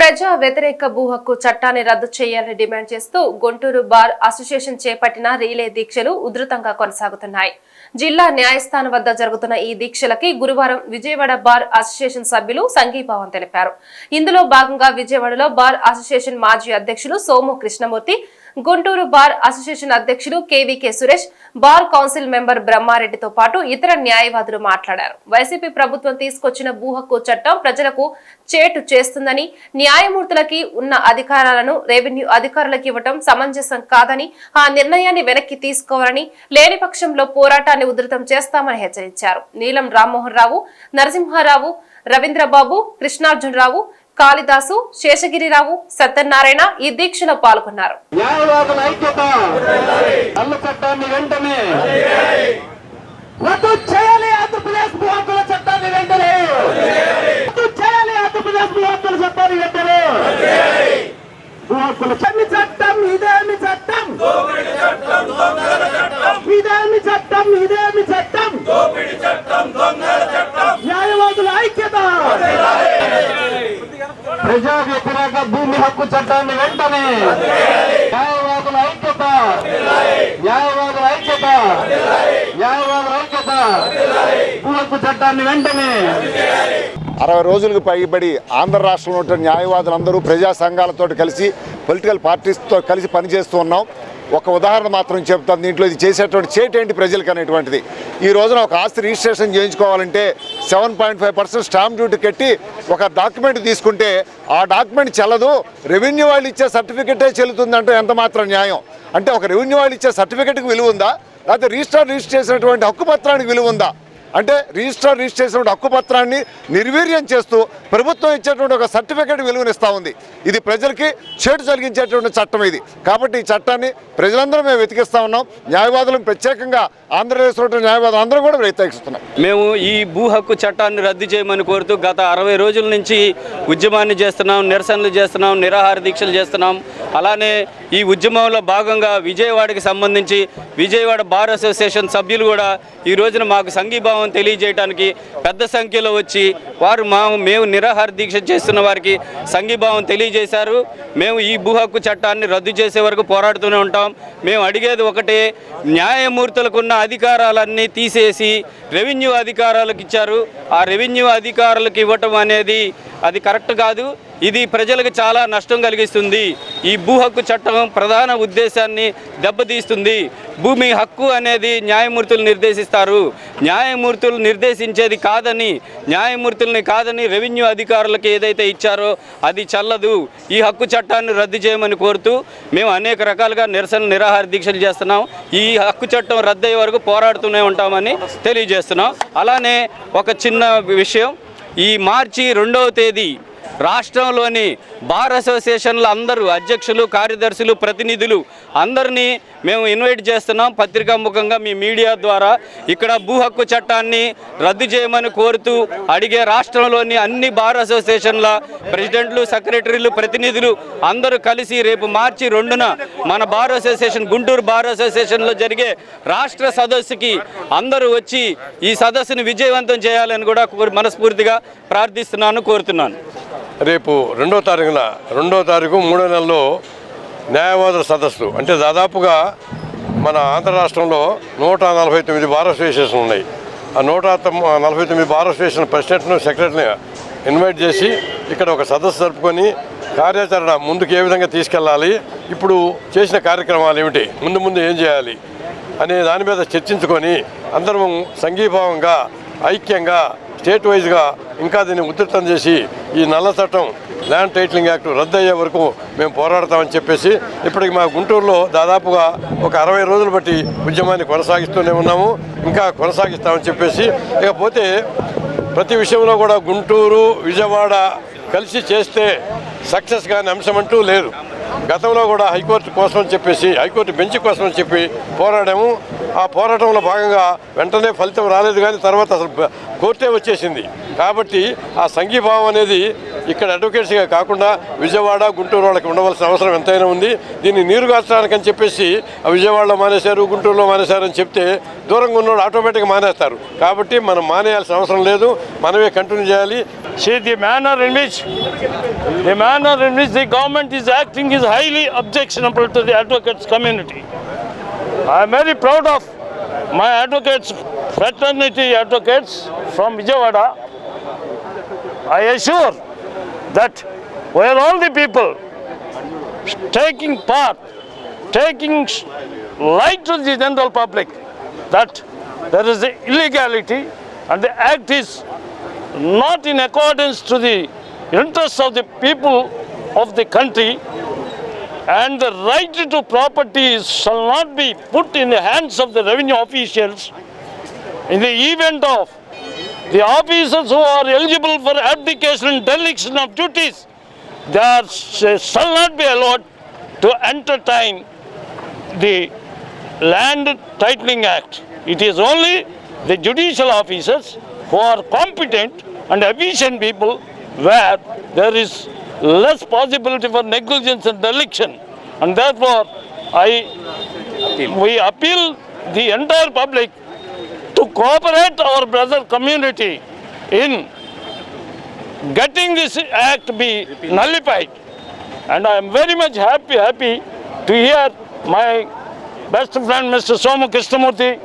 ప్రజా వ్యతిరేక భూ హక్కు చట్టాన్ని రద్దు చేయాలని డిమాండ్ చేస్తూ గుంటూరు బార్ అసోసియేషన్ చేపట్టిన రీలే దీక్షలు ఉధృతంగా కొనసాగుతున్నాయి. జిల్లా న్యాయస్థానం వద్ద జరుగుతున్న ఈ దీక్షలకి గురువారం విజయవాడ బార్ అసోసియేషన్ సభ్యులు సంఘీభావం తెలిపారు. ఇందులో భాగంగా విజయవాడలో బార్ అసోసియేషన్ మాజీ అధ్యక్షులు సోము కృష్ణమూర్తి గుంటూరు బార్ అసోసియేషన్ అధ్యక్షులు KVK Suresh bar council member బ్రహ్మారెడ్డితో పాటు ఇతర న్యాయవాదులు మాట్లాడారు. వైసీపీ ప్రభుత్వం తీసుకొచ్చిన భూహక్కు చట్టం ప్రజలకు చేటు చేస్తుందని న్యాయమూర్తులకి ఉన్న అధికారాలను రెవెన్యూ అధికారులకు ఇవ్వటం సమంజసం కాదని ఆ నిర్ణయాన్ని వెనక్కి తీసుకోవాలని లేని పక్షంలో పోరాటాన్ని ఉధృతం చేస్తామని హెచ్చరించారు. నీలం రామ్మోహన్ రావు నరసింహారావు రవీంద్రబాబు కృష్ణార్జునరావు కాళిదాసు శేషగిరిరావు సత్యనారాయణ ఈ దీక్షలో పాల్గొన్నారు. వెంటనే. చట్టం ఇదేమి చట్టం? ఇదేమి చట్టం ఇదేమి చట్టం? న్యాయవాదుల ఐక్యత. ప్రజా వ్యతిరేక భూమి హక్కు చట్టాన్ని వెంటనే న్యాయవాదుల ఐక్యత న్యాయవాదుల ఐక్యత న్యాయవాదుల ఐక్యత భూ హక్కు చట్టాన్ని వెంటనే అరవై రోజులకు పైబడి ఆంధ్ర రాష్ట్రంలో ఉన్న న్యాయవాదులందరూ ప్రజా సంఘాలతో కలిసి పొలిటికల్ పార్టీస్తో కలిసి పనిచేస్తూ ఉన్నాం. ఒక ఉదాహరణ మాత్రం చెప్తాను. దీంట్లో ఇది చేసేటువంటి చేటేంటి ప్రజలకు అనేటువంటిది. ఈ రోజున ఒక ఆస్తి registration చేయించుకోవాలంటే seven point five percent stamp duty కట్టి ఒక డాక్యుమెంట్ తీసుకుంటే ఆ డాక్యుమెంట్ చెల్లదు. రెవెన్యూ వాళ్ళు ఇచ్చే సర్టిఫికెటే చెల్లుతుందంటే ఎంత మాత్రం న్యాయం? అంటే ఒక రెవెన్యూ వాళ్ళు ఇచ్చే సర్టిఫికెట్కి విలువ ఉందా? లేకపోతే రిజిస్టర్ రిజిస్టర్ చేసినటువంటి హక్కు పత్రానికి విలువ ఉందా? అంటే రిజిస్టర్ రిజిస్టర్ చేసినటువంటి హక్కు పత్రాన్ని నిర్వీర్యం చేస్తూ ప్రభుత్వం ఇచ్చేటువంటి ఒక సర్టిఫికేట్ విలువనిస్తూ ఉంది. ఇది ప్రజలకి చేటు జరిగించేటువంటి చట్టం ఇది. కాబట్టి ఈ చట్టాన్ని ప్రజలందరూ మేము వెతికిస్తా ఉన్నాం. న్యాయవాదులను ప్రత్యేకంగా ఆంధ్రప్రదేశ్లో న్యాయవాదులు అందరూ కూడా వ్యతిరేకిస్తున్నాం మేము ఈ భూ హక్కు చట్టాన్ని రద్దు చేయమని కోరుతూ గత అరవై రోజుల నుంచి ఉద్యమాన్ని చేస్తున్నాం నిరసనలు చేస్తున్నాం నిరాహార దీక్షలు చేస్తున్నాం. అలానే ఈ ఉద్యమంలో భాగంగా విజయవాడకి సంబంధించి విజయవాడ బార్ అసోసియేషన్ సభ్యులు కూడా ఈ రోజున మాకు సంఘీభావం తెలియజేయడానికి పెద్ద సంఖ్యలో వచ్చి వారు మా మేము నిరాహార దీక్ష చేస్తున్న వారికి సంఘీభావం తెలియజేశారు. మేము ఈ భూ హక్కు చట్టాన్ని రద్దు చేసే వరకు పోరాడుతూనే ఉంటాం. మేము అడిగేది ఒకటే న్యాయమూర్తులకున్న అధికారాలన్నీ తీసేసి రెవెన్యూ అధికారాలకు ఇచ్చారు. ఆ రెవెన్యూ అధికారులకు ఇవ్వటం అనేది అది కరెక్ట్ కాదు. ఇది ప్రజలకు చాలా నష్టం కలిగిస్తుంది. ఈ భూ హక్కు చట్టం ప్రధాన ఉద్దేశాన్ని దెబ్బతీస్తుంది. భూమి హక్కు అనేది న్యాయమూర్తులు నిర్దేశిస్తారు. న్యాయమూర్తులు నిర్దేశించేది కాదని న్యాయమూర్తుల్ని కాదని రెవెన్యూ అధికారులకు ఏదైతే ఇచ్చారో అది చల్లదు. ఈ హక్కు చట్టాన్ని రద్దు చేయమని కోరుతూ మేము అనేక రకాలుగా నిరసన నిరాహార దీక్షలు చేస్తున్నాం. ఈ హక్కు చట్టం రద్దయ్యే వరకు పోరాడుతూనే ఉంటామని తెలియజేస్తున్నాం. అలానే ఒక చిన్న విషయం ఈ మార్చి రెండవ తేదీ రాష్ట్రంలోని బార్ అసోసియేషన్ల అందరూ అధ్యక్షులు కార్యదర్శులు ప్రతినిధులు అందరినీ మేము ఇన్వైట్ చేస్తున్నాం. పత్రికా ముఖంగా మీ మీడియా ద్వారా ఇక్కడ భూ హక్కు చట్టాన్ని రద్దు చేయమని కోరుతూ అడిగే రాష్ట్రంలోని అన్ని బార్ అసోసియేషన్ల ప్రెసిడెంట్లు సెక్రటరీలు ప్రతినిధులు అందరూ కలిసి రేపు మార్చి రెండున మన బార్ అసోసియేషన్ గుంటూరు బార్ అసోసియేషన్లో జరిగే రాష్ట్ర సదస్సుకి అందరూ వచ్చి ఈ సదస్సును విజయవంతం చేయాలని కూడా మనస్ఫూర్తిగా ప్రార్థిస్తున్నాను కోరుతున్నాను. రేపు రెండో తారీఖున రెండో తారీఖు మూడో నెలలో న్యాయవాదుల సదస్సు. అంటే దాదాపుగా మన ఆంధ్ర రాష్ట్రంలో నూట నలభై తొమ్మిది బార్ అసోసియేషన్ ఉన్నాయి. ఆ నూట నలభై తొమ్మిది బార్ అసోసియేషన్ ప్రెసిడెంట్ను సెక్రటరీని ఇన్వైట్ చేసి ఇక్కడ ఒక సదస్సు జరుపుకొని కార్యాచరణ ముందుకు ఏ విధంగా తీసుకెళ్ళాలి ఇప్పుడు చేసిన కార్యక్రమాలు ఏమిటి ముందు ముందు ఏం చేయాలి అనే దాని మీద చర్చించుకొని అందరం సంఘీభావంగా ఐక్యంగా స్టేట్ వైజ్గా ఇంకా దీన్ని ఉధృతం చేసి ఈ నల్ల చట్టం ల్యాండ్ టైటిలింగ్ యాక్ట్ రద్దు అయ్యే వరకు మేము పోరాడతామని చెప్పేసి ఇప్పటికి మా గుంటూరులో దాదాపుగా ఒక అరవై రోజులు బట్టి ఉద్యమాన్ని కొనసాగిస్తూనే ఉన్నాము. ఇంకా కొనసాగిస్తామని చెప్పేసి ఇకపోతే ప్రతి విషయంలో కూడా గుంటూరు విజయవాడ కలిసి చేస్తే సక్సెస్ కాని అంశం అంటూ లేదు. గతంలో కూడా హైకోర్టు కోసం చెప్పేసి హైకోర్టు బెంచ్ కోసం చెప్పి పోరాడాము. ఆ పోరాటంలో భాగంగా వెంటనే ఫలితం రాలేదు కానీ తర్వాత అసలు కోర్టే వచ్చేసింది. కాబట్టి ఆ సంఘీభావం అనేది ఇక్కడ అడ్వకేట్స్గా కాకుండా విజయవాడ గుంటూరు వాళ్ళకి ఉండవలసిన అవసరం ఎంతైనా ఉంది. దీన్ని నీరుగార్చడానికని అని చెప్పేసి ఆ విజయవాడలో మానేశారు గుంటూరులో మానేశారు అని చెప్తే దూరంగా ఉన్నవాడు ఆటోమేటిక్గా మానేస్తారు. కాబట్టి మనం మానేయాల్సిన అవసరం లేదు. మనమే కంటిన్యూ చేయాలి. See, the manner in which the manner in which the government is acting is highly objectionable to the advocates community. I am very proud of my advocates, fraternity advocates from Vijayawada. I assure that where all the people taking part, taking light to the general public, that there is the illegality and the act is not in accordance to the interests of the people of the country and the right to property shall not be put in the hands of the revenue officials in the event of the officers who are eligible for abdication and dereliction of duties they shall not be allowed to entertain the Land Titling Act. It is only the judicial officers who are competent and efficient people where there is less possibility for negligence and dereliction. And therefore, I, we appeal the entire public to cooperate our brother community in getting this act be nullified. And I am very much happy, happy to hear my best friend Mr. Somu Krishnamurthy